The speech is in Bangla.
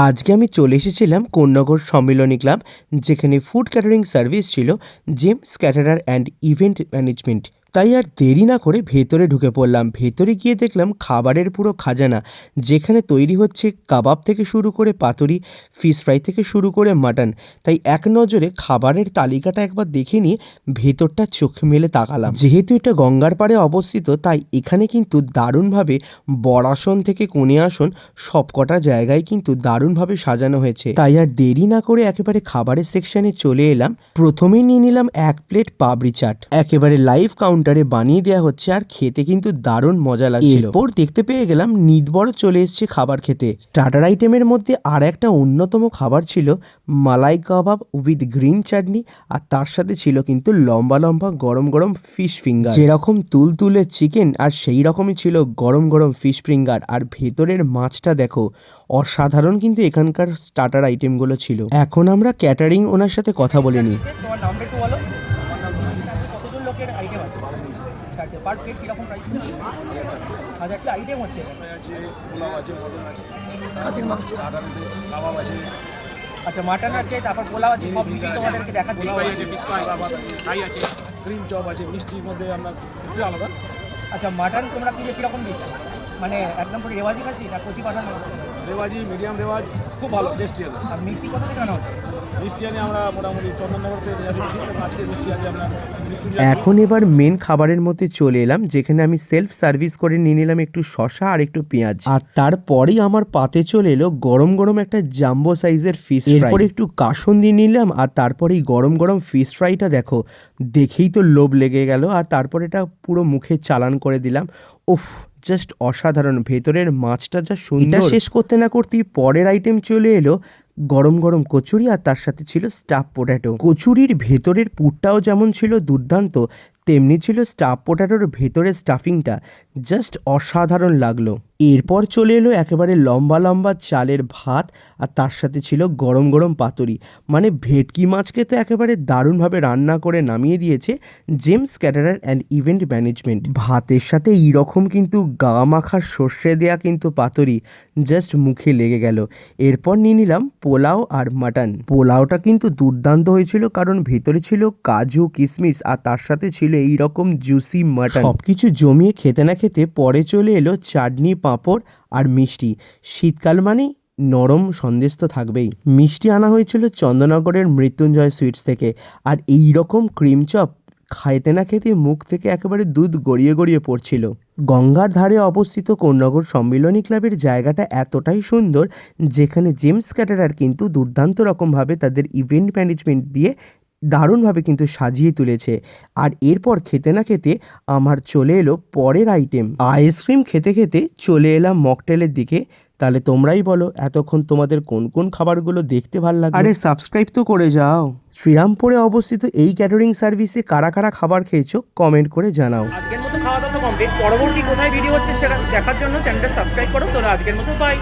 আজকে আমি চলে এসেছিলাম কোন্নগর সম্মিলনী ক্লাব, যেখানে ফুড ক্যাটারিং সার্ভিস ছিল James caterer and event management তাই আর দেরি না করে ভেতরে ঢুকে পড়লাম। ভেতরে গিয়ে দেখলাম খাবারের পুরো খাজানা, যেখানে তৈরি হচ্ছে কাবাব থেকে শুরু করে পাতুরি ফিশ ফ্রাই থেকে শুরু করে মাটন তাই এক নজরে খাবারের তালিকাটা একবার দেখে নিয়ে ভেতরটা চোখ মেলে তাকালাম। যেহেতু এটা গঙ্গার পাড়ে অবস্থিত, তাই এখানে কিন্তু দারুণভাবে বড়াসন থেকে কোণে আসন সবকটা জায়গায় কিন্তু দারুণভাবে সাজানো হয়েছে। তাই আর দেরি না করে একেবারে খাবারের সেকশনে চলে এলাম। প্রথমেই নিয়ে নিলাম এক প্লেট পাবড়ি চাট। একেবারে লাইভ কাউন্টারে বানিয়ে দেওয়া হচ্ছে আর খেতে কিন্তু দারুণ মজা লাগছিল। এরপর দেখতে পেয়ে গেলাম নিদবর চলে এসছে খাবার খেতে। স্টার্টার আইটেমের মধ্যে আর একটা অন্যতম খাবার ছিল মালাই কাবাব উইথ গ্রিন চাটনি আর তার সাথে ছিল কিন্তু লম্বা লম্বা গরম গরম ফিশ ফিঙ্গার যেরকম তুল তুলে চিকেন আর সেই রকমই ছিল গরম গরম ফিশ ফিঙ্গার আর ভেতরের মাছটা দেখো, অসাধারণ কিন্তু এখানকার স্টার্টার আইটেমগুলো ছিল। এখন আমরা ক্যাটারিং ওনার সাথে কথা বলে নিই। লোকের আইটেম আছে চারটে পার প্লেট কীরকম প্রাইস হাজার কি আইটেম হচ্ছে? আছে পোলাও আছে মটন আছে খাসির মাংস। কাবাব আছে আচ্ছা মাটন আছে তারপর পোলাও আছে সব কিছু তোমাদেরকে দেখাচ্ছি। আছে ক্রিম চপ আছে মিষ্টির মধ্যে আমরা একটু আলাদা। আচ্ছা মাটন তোমরা কি কীরকম দিচ্ছ? মানে একদম পুরো রেওয়াজি খাসি না প্রতি পাঠানো রেওয়াজি মিডিয়াম রেওয়াজ খুব ভালো টেস্টি আছে। আর মিষ্টি কত থেকে আনা হচ্ছে? মিষ্টি আনি আমরা মোটামুটি চন্দননগর থেকে নিয়ে আসি আজকে মিষ্টি আপনার মৃত্যুঞ্জয় এখন এবার মেন খাবারের মধ্যে চলে এলাম যেখানে আমি সেলফ সার্ভিস করে নিয়ে নিলাম একটু শশা আর একটু পেঁয়াজ। আর তারপরেই আমার পাতে চলে এলো গরম গরম একটা জাম্বো সাইজের ফিশ এরপর একটু কাসন দিয়ে নিলাম আর তারপরেই গরম গরম ফিশ ফ্রাইটা দেখো দেখেই তো লোভ লেগে গেল। আর তারপর এটা পুরো মুখে চালান করে দিলাম। উফ জাস্ট অসাধারণ। ভেতরের মাছটা যা সুন্দর। শেষ করতে না করতেই পরের আইটেম চলে এলো গরম গরম কচুরি আর তার সাথে ছিল স্টাফ পোট্যাটো কচুরির ভেতরের পুরটাও যেমন ছিল দুর্দান্ত তেমনি ছিল স্টাফ পোট্যাটোর ভেতরের স্টাফিংটা জাস্ট অসাধারণ লাগল। এরপর চলে এলো একেবারে লম্বা লম্বা চালের ভাত আর তার সাথে ছিল গরম গরম পাতুরি। মানে ভেটকি মাছকে তো একেবারে দারুণভাবে রান্না করে নামিয়ে দিয়েছে James caterer and event management. ভাতের সাথে এইরকম কিন্তু গা মাখা সর্ষে দেয়া কিন্তু পাতুরি জাস্ট মুখে লেগে গেল। এরপর নিয়ে নিলাম পোলাও আর মাটন। পোলাওটা কিন্তু দুর্দান্ত হয়েছিল কারণ ভেতরে ছিল কাজু কিশমিশ আর তার সাথে ছিল এই রকম জুসি মাটন। সবকিছু জমিয়ে খেতে না খেতে পরে চলে এলো চাটনি পাঁপড় আর মিষ্টি। শীতকাল মানেই নরম সন্দেশ তো থাকবেই। মিষ্টি আনা হয়েছিল চন্দ্রনগরের মৃত্যুঞ্জয় সুইটস থেকে। আর এই রকম ক্রিম চপ খাইতে না খেতে মুখ থেকে একেবারে দুধ গড়িয়ে গড়িয়ে পড়ছিল। গঙ্গার ধারে অবস্থিত কোন্নগর সম্মিলনী ক্লাবের জায়গাটা এতটাই সুন্দর, যেখানে জেমস ক্যাটারার কিন্তু দুর্দান্ত রকমভাবে তাদের ইভেন্ট ম্যানেজমেন্ট দিয়ে দারুণভাবে কিন্তু সাজিয়ে তুলেছে। আর এরপর খেতে না খেতে আমার চলে এলো পরের আইটেম আইসক্রিম খেতে খেতে চলে এলাম মকটেলের দিকে। তাহলে তোমরাই বলো এতক্ষণ তোমাদের কোন কোন খাবারগুলো দেখতে ভালো লাগে আরে সাবস্ক্রাইব তো করে যাও। শ্রীরামপুরে অবস্থিত এই ক্যাটারিং সার্ভিসে কারা কারা খাবার খেয়েছো কমেন্ট করে জানাও। আজকের মতো খাওয়া দাওয়া তো কমপ্লিট পরবর্তী কোথায় ভিডিও হচ্ছে সেটা দেখার জন্য চ্যানেলটা সাবস্ক্রাইব করো। তোরা আজকের মতো বাই